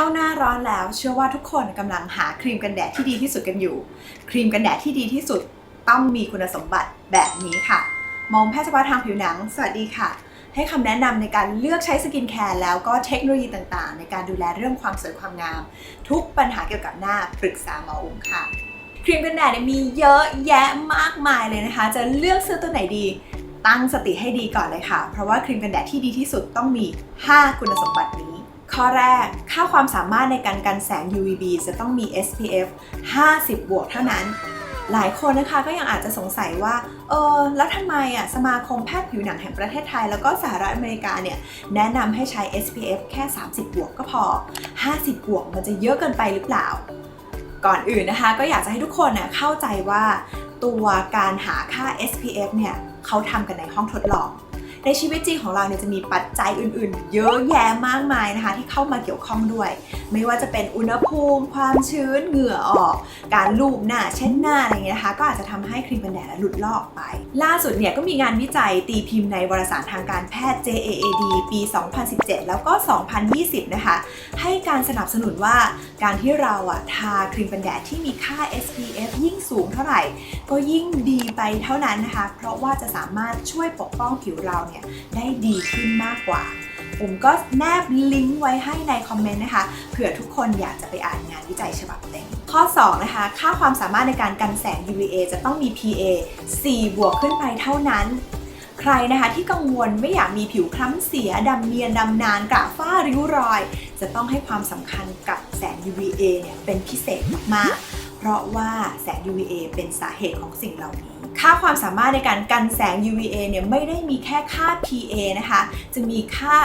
เข้าหน้าร้อนแล้วเชื่อว่าทุกคนกำลังหาครีมกันแดดที่ดีที่สุดกันอยู่ ครีมกันแดดที่ดีที่สุดต้องมีคุณสมบัติแบบนี้ค่ะ มองแพทย์เฉพาะทางผิวหนัง สวัสดีค่ะ ให้คำแนะนำในการเลือกใช้สกินแคร์แล้วก็เทคโนโลยีต่างๆ ในการดูแลเรื่องความสวยความงาม ทุกปัญหาเกี่ยวกับหน้าปรึกษาหมออุ้มค่ะ ครีมกันแดดมีเยอะแยะมากมายเลยนะคะ จะเลือกซื้อตัวไหนดีตั้งสติให้ดีก่อนเลยค่ะ เพราะว่าครีมกันแดดที่ดีที่สุดต้องมี 5 คุณสมบัตินี้ ข้อแรก ค่าความสามารถในการกันแสง UVB จะต้องมี SPF 50 บวกเท่านั้น หลายคนนะคะก็ยังอาจจะสงสัยว่า เออ แล้วทำไมอะสมาคมแพทย์ผิวหนังแห่งประเทศไทย แล้วก็สหรัฐอเมริกาเนี่ย แนะนำให้ใช้ SPF แค่ 30 บวกก็พอ 50 บวกมันจะเยอะเกินไปหรือเปล่า ก่อนอื่นนะคะ ก็อยากจะให้ทุกคนน่ะเข้าใจว่า ตัวการหาค่า SPF เนี่ยเขาทำกันในห้องทดลอง ในชีวิตจริงของเราเนี่ยจะมีปัจจัยอื่นๆ เยอะแยะมากมายนะคะ ที่เข้ามาเกี่ยวข้องด้วย ไม่ว่าจะเป็นอุณหภูมิ ความชื้นเหงื่อออก การลูบหน้าเช็ดหน้าอะไรอย่างเงี้ยนะคะ ก็อาจจะทำให้ครีมกันแดดหลุดลอกไป ล่าสุดเนี่ยก็มีงานวิจัยตีพิมพ์ในวารสารทางการแพทย์ JAAD ปี 2017 แล้วก็ 2020 นะคะ ให้การสนับสนุนว่าการที่เราอะทาครีมกันแดดที่มีค่า SPF ยิ่งสูงเท่าไหร่ ก็ยิ่งดีไปเท่านั้นนะคะ เพราะว่าจะสามารถช่วยปกป้องผิวเราเนี่ยได้ดีขึ้นมากกว่าผมก็แนบลิงก์ไว้ให้ในคอมเมนต์นะคะ เผื่อทุกคนอยากจะไปอ่านงานวิจัยฉบับเต็ม ข้อ 2 นะคะ ค่าความสามารถในการกันแสง UVA จะต้องมี PA 4 บวกขึ้นไปเท่านั้น ใครนะคะที่กังวลไม่อยากมีผิวคล้ำเสีย ดำเนียน ดำนานกระฝ้าริ้วรอย จะต้องให้ความสำคัญกับแสง UVA เนี่ยเป็นพิเศษมากๆ เพราะว่าแสง UVA เป็นสาเหตุของสิ่งเหล่านี้ ค่าความสามารถในการกันแสง UVA เนี่ยไม่ได้มีแค่ค่า PA นะคะ จะมีค่า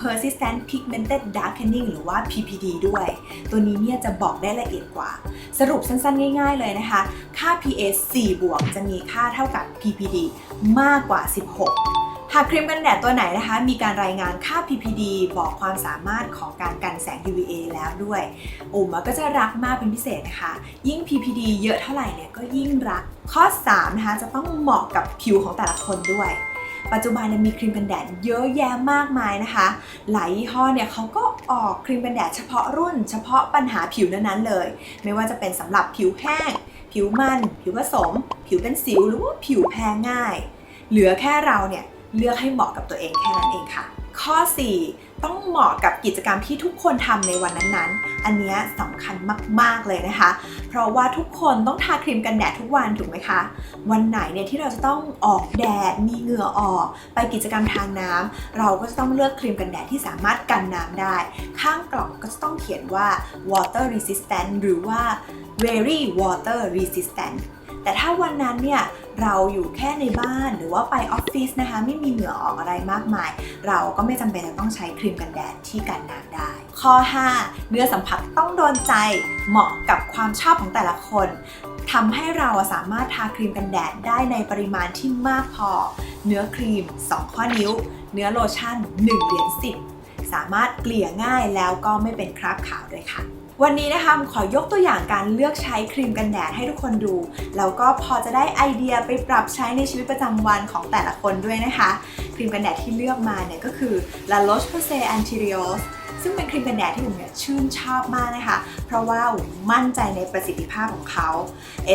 persistent pigmented darkening หรือว่า PPD ด้วย ตัวนี้เนี่ยจะบอกได้ละเอียดกว่า สรุปสั้นๆ ง่าย ๆ เลยนะคะ ค่า PA 4 บวกจะมีค่าเท่ากับ PPD มากกว่า 16 หากครีมกันแดดตัวไหนนะคะ มีการรายงานค่า PPD บอกความสามารถของการกันแสง UVA แล้วด้วยอุ๋มก็จะรักมากเป็นพิเศษนะคะ ยิ่ง PPD เยอะเท่าไหร่เนี่ยก็ยิ่งรัก ข้อ 3 นะคะ จะต้องเหมาะกับผิวของแต่ละคนด้วย ปัจจุบันมีครีมกันแดดเยอะแยะมากมายนะคะ หลายยี่ห้อเนี่ยเขาก็ออกครีมกันแดดเฉพาะรุ่น เฉพาะปัญหาผิวนั้นๆเลย ไม่ว่าจะเป็นสำหรับผิวแห้ง ผิวมัน ผิวผสม ผิวเป็นสิวหรือว่าผิวแพ้ง่าย เหลือแค่เราเนี่ย เลือกให้เหมาะกับตัวเองแค่นั้นเองค่ะ ข้อ 4 ต้องเหมาะกับกิจกรรมที่ทุกคนทำในวันนั้นๆ อันนี้สำคัญมากๆเลยนะคะ เพราะว่าทุกคนต้องทาครีมกันแดดทุกวันถูกไหมคะ วันไหนเนี่ยที่เราจะต้องออกแดดมีเหงื่อออก ไปกิจกรรมทางน้ำเราก็จะต้องเลือกครีมกันแดดที่สามารถกันน้ำได้ ข้างกล่องก็จะต้องเขียนว่า water resistant หรือว่า very water resistant แต่ถ้าวันนั้นเนี่ยเราอยู่แค่ในบ้านหรือว่าไปออฟฟิศนะคะ ไม่มีเหงื่อออกอะไรมากมาย เราก็ไม่จำเป็นจะต้องใช้ครีมกันแดดที่กันน้ำได้ ข้อ 5 เนื้อสัมผัสต้องโดนใจเหมาะกับความชอบของแต่ละคนทำให้เราสามารถทาครีมกันแดดได้ในปริมาณที่มากพอ เนื้อครีม 2 ข้อนิ้ว เนื้อโลชั่น 1 เหรียญ10 สามารถเกลี่ยง่ายแล้วก็ไม่เป็นคราบขาวด้วยค่ะ วันนี้นะคะขอยกตัวอย่างการเลือกใช้ครีมกันแดดให้ทุกคนดู แล้วก็พอจะได้ไอเดียไปปรับใช้ในชีวิตประจำวันของแต่ละคนด้วยนะคะ ครีมกันแดดที่เลือกมาเนี่ยก็คือ La Roche-Posay Anti-Rios ซึ่งเป็นครีมกันแดดที่ผมเนี่ยชื่นชอบมากนะคะ เพราะว่าผมมั่นใจในประสิทธิภาพของเขา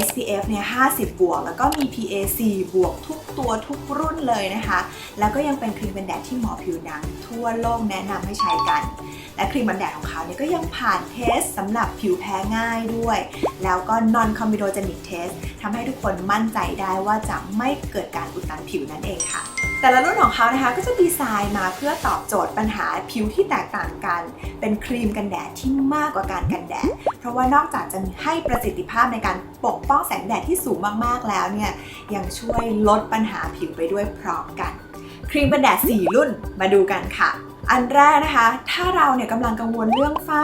SPF เนี่ย 50 บวก แล้วก็มี PA 4บวกทุกตัวทุกรุ่นเลยนะคะ แล้วก็ยังเป็นครีมกันแดดที่หมอผิวหนังทั่วโลกแนะนำให้ใช้กัน และครีมกันแดดของเขาเนี่ยก็ยังผ่านเทสสำหรับผิวแพ้ง่ายด้วย แล้วก็ non comedogenic test ทำให้ทุกคนมั่นใจได้ว่าจะไม่เกิดการอุดตันผิวนั่นเองค่ะแต่ละรุ่นของเขานะคะก็จะดีไซน์มาเพื่อตอบโจทย์ปัญหาผิวที่แตกต่างกัน เป็นครีมกันแดดที่มากกว่าการกันแดด เพราะว่านอกจากจะให้ประสิทธิภาพในการปกป้องแสงแดดที่สูงมากๆแล้วเนี่ยยังช่วยลดปัญหาผิวไปด้วยพร้อมกัน ครีมกันแดด 4 รุ่นมาดูกันค่ะ อันแรกนะคะ ถ้าเราเนี่ยกำลังกังวลเรื่องฝ้า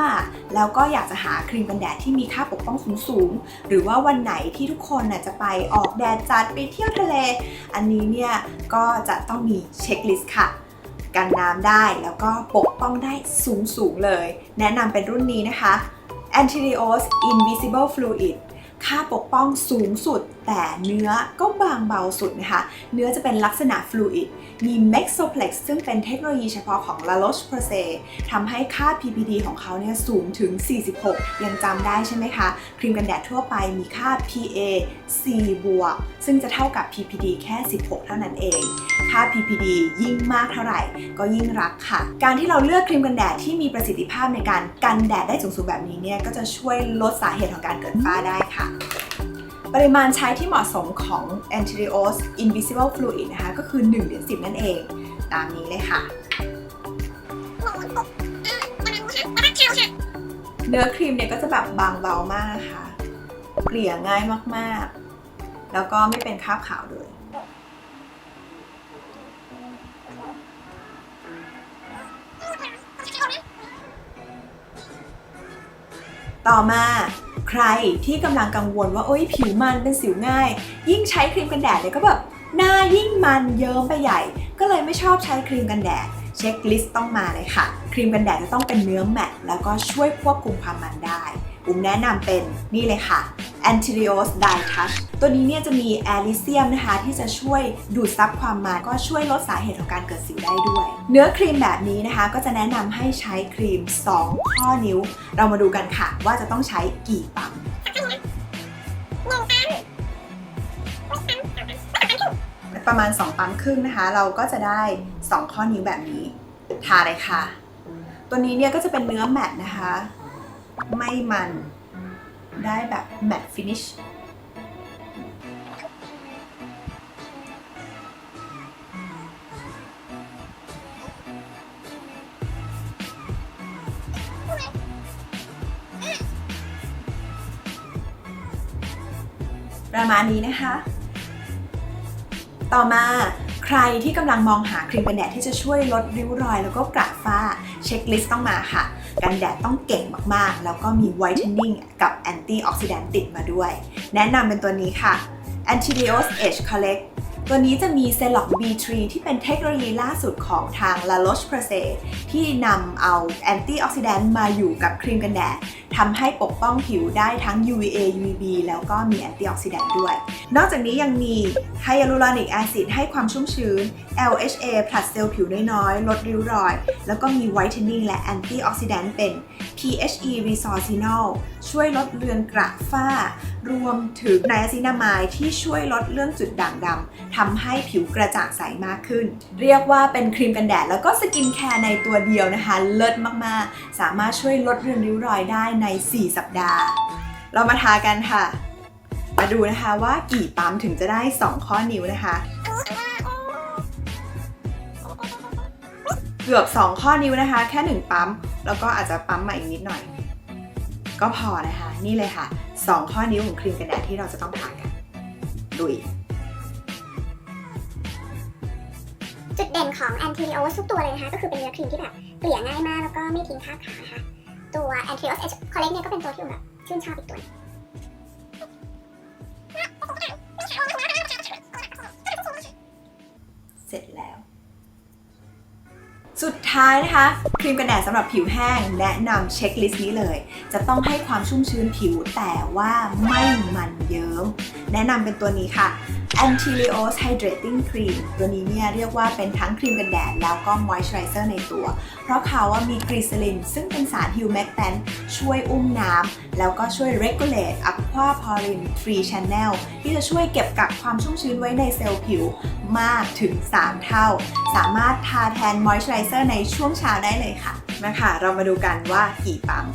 แล้วก็อยากจะหาครีมกันแดดที่มีค่าปกป้องสูงๆ หรือว่าวันไหนที่ทุกคนน่ะจะไปออกแดดจัดไปเที่ยวทะเล อันนี้เนี่ยก็จะต้องมีเช็คลิสต์ค่ะ กันน้ำได้แล้วก็ปกป้องได้สูงๆเลย แนะนำเป็นรุ่นนี้นะคะ Anti-Rios Invisible Fluid ค่าปกป้องสูงสุดแต่เนื้อก็บางเบาสุดนะคะ เนื้อจะเป็นลักษณะฟลูอิด มี Mexoplex ซึ่งเป็นเทคโนโลยีเฉพาะของ La Roche-Posay ทำให้ค่า PPD ของเขาเนี่ยสูงถึง 46 ยังจำได้ใช่ไหมคะ ครีมกันแดดทั่วไปมีค่า PA 4บวก ซึ่งจะเท่ากับ PPD แค่ 16 เท่านั้นเอง ค่า PPD ยิ่งมากเท่าไหร่ ก็ยิ่งรักค่ะ การที่เราเลือกครีมกันแดดที่มีประสิทธิภาพในการกันแดดได้สูงๆแบบนี้เนี่ยก็จะช่วยลดสาเหตุของการเกิดฝ้าได้ค่ะ ปริมาณใช้ที่เหมาะสมของ Antireos Invisible Fluid นะคะ ก็คือ1เหรียญ10 นั่นเอง ตามนี้เลยค่ะ เนื้อครีมเนี่ยก็จะแบบบางเบามากนะคะ เกลี่ยง่ายมากๆ แล้วก็ไม่เป็นคราบขาวเลยต่อมา ใครที่กำลังกังวลว่าโอ้ยผิวมันเป็นสิวง่าย ยิ่งใช้ครีมกันแดดเนี่ยก็แบบหน้ายิ่งมันเยิ้มไปใหญ่ ก็เลยไม่ชอบใช้ครีมกันแดดเช็คลิสต์ต้องมาเลยค่ะ ครีมกันแดดจะต้องเป็นเนื้อแมตต์แล้วก็ช่วยควบคุมความมันได้ อุ้มแนะนำเป็นนี่เลยค่ะ Anterios Dye Touch ตัวนี้เนี่ยจะมีแอลิเซียมนะคะที่จะช่วยดูดซับความมันก็ช่วยลดสาเหตุของการเกิดสิวได้ด้วย เนื้อครีมแบบนี้นะคะก็จะแนะนำให้ใช้ครีม 2 ข้อนิ้ว เรามาดูกันค่ะว่าจะต้องใช้กี่ปั๊มประมาณ 2 ปั๊มครึ่งนะคะ เราก็จะได้ 2 ข้อนิ้วแบบนี้ ทาเลยค่ะ ตัวนี้เนี่ยก็จะเป็นเนื้อแมตต์นะคะ ไม่มันได้แบบแมตต์ฟินิช ประมาณนี้นะคะ ต่อมาใครที่กำลังมองหาครีมกันแดดที่จะช่วยลดริ้วรอย แล้วก็กระฝ้าเช็คลิสต์ต้องมาค่ะ กันแดดต้องเก่งมากๆ แล้วก็มีไวท์เทนนิ่งกับแอนตี้ออกซิแดนต์ติดมาด้วย แนะนำเป็นตัวนี้ค่ะ Antidios Age Collect ตัวนี้จะมีเซลล็อก B3 ที่เป็นเทคโนโลยีล่าสุดของทาง La Roche-Posay ที่นำเอาแอนตี้ออกซิแดนต์มาอยู่กับครีมกันแดดทำให้ปกป้องผิวได้ทั้ง UVA UVB แล้วก็มีแอนตี้ออกซิแดนต์ด้วย นอกจากนี้ยังมีไฮยาลูรอนิกแอซิดให้ความชุ่มชื้น LHA ผลัดเซลล์ผิวน้อยๆ ลดริ้วรอย แล้วก็มีไวท์เทนนิ่งและแอนตี้ออกซิแดนต์เป็น PHE Resorcinol ช่วยลดเลือนกระฝ้า รวมถึงไนอาซินามายที่ช่วยลดเรื่องจุดด่างดำทำให้ผิวกระจ่างใสมากขึ้น เรียกว่าเป็นครีมกันแดดแล้วก็สกินแคร์ในตัวเดียวนะคะ เลิศมากๆ สามารถช่วยลดเรือนริ้วรอยได้ใน 4 สัปดาห์ เรามาทากันค่ะ มาดูนะคะว่ากี่ปั๊มถึงจะได้ 2 ข้อนิ้วนะคะเกือบ 2 ข้อนิ้วนะคะ แค่ 1 ปั๊ม แล้วก็อาจจะปั๊มมาอีกนิดหน่อย ก็พอนะคะ นี่เลยค่ะ 2 ข้อนิ้วของครีมกันแดดที่เราจะต้องทากันดุยจุดเด่นของ a n t i o s ทุกตัวเลยนะคะ ก็คือเป็นเนื้อครีมที่แบบเกลี่ยง่ายมากแล้วก็ไม่ทิ้งคราบขาวนะคะ ตัว a n t i o s Edge Collect เนี่ยก็เป็นตัวที่ผมแบบชื่นชอบอีกตัว ท้ายนะคะ ครีมกันแดดสำหรับผิวแห้งแนะนำเช็คลิสต์นี้เลย จะต้องให้ความชุ่มชื้นผิวแต่ว่าไม่มันเยิ้ม แนะนำเป็นตัวนี้ค่ะ Antileos Hydrating Cream ตัวนี้เนี่ยเรียกว่าเป็นทั้งครีมกันแดดแล้วก็ Moisturizer ในตัว เพราะเขาว่ามีกรีซลิน ซึ่งเป็นสาร humectant ช่วยอุ้มน้ำ แล้วก็ช่วย regulate aqua porin 3 channel ที่จะช่วยเก็บกักความชุ่มชื้นไว้ในเซลล์ผิวมากถึง 3 เท่า สามารถทาแทน Moisturizer ในช่วงเช้าได้เลยค่ะมาค่ะเรามาดูกันว่ากี่ปั๊ม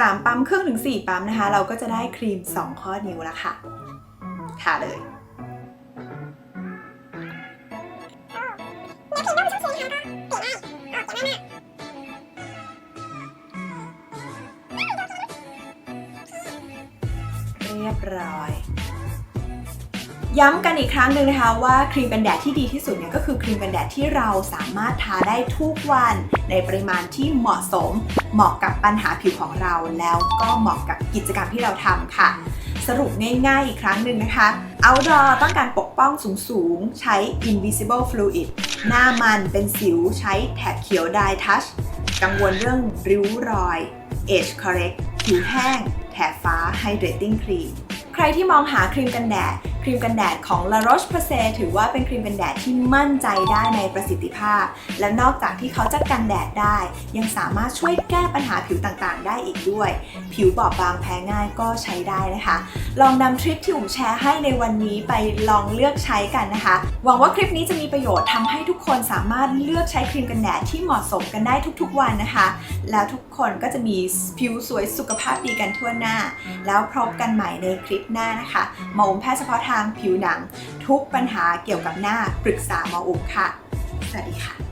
สามปั๊มครึ่งถึง 4 ปั๊มนะคะ เราก็จะได้ครีม 2 ข้อนิ้วแล้วค่ะทาเลยเรียบร้อย ย้ำกันอีกครั้งหนึ่งนะคะว่าครีมกันแดดที่ดีที่สุดเนี่ยก็คือครีมกันแดดที่เราสามารถทาได้ทุกวันในปริมาณที่เหมาะสม เหมาะกับปัญหาผิวของเรา แล้วก็เหมาะกับกิจกรรมที่เราทำค่ะ สรุปง่ายๆอีกครั้งหนึ่งนะคะ Outdoor ต้องการปกป้องสูงๆ ใช้ Invisible Fluid หน้ามันเป็นสิวใช้แท็กเขียว Dye Touch กังวลเรื่องริ้วรอย Age Correct ผิวแห้ง แถบฟ้า Hydrating Cream ใครที่มองหาครีมกันแดดครีมกันแดดของ La Roche-Posay ถือว่าเป็นครีมกันแดดที่มั่นใจได้ในประสิทธิภาพ และนอกจากที่เขาจะกันแดดได้ ยังสามารถช่วยแก้ปัญหาผิวต่างๆ ได้อีกด้วย ผิวบอบบางแพ้ง่ายก็ใช้ได้นะคะ ลองนำทริคที่อุ๋มแชร์ให้ในวันนี้ไปลองเลือกใช้กันนะคะ หวังว่าคลิปนี้จะมีประโยชน์ทำให้ทุกคนสามารถเลือกใช้ครีมกันแดดที่เหมาะสมกันได้ทุกๆ วันนะคะ แล้วทุกคนก็จะมีผิวสวยสุขภาพดีกันทั่วหน้า แล้วพบกันใหม่ในคลิปหน้านะคะหมออุ๋มแพทย์เฉพาะทางผิวหนัง ทุกปัญหาเกี่ยวกับหน้าปรึกษาหมออุ๋มค่ะ สวัสดีค่ะ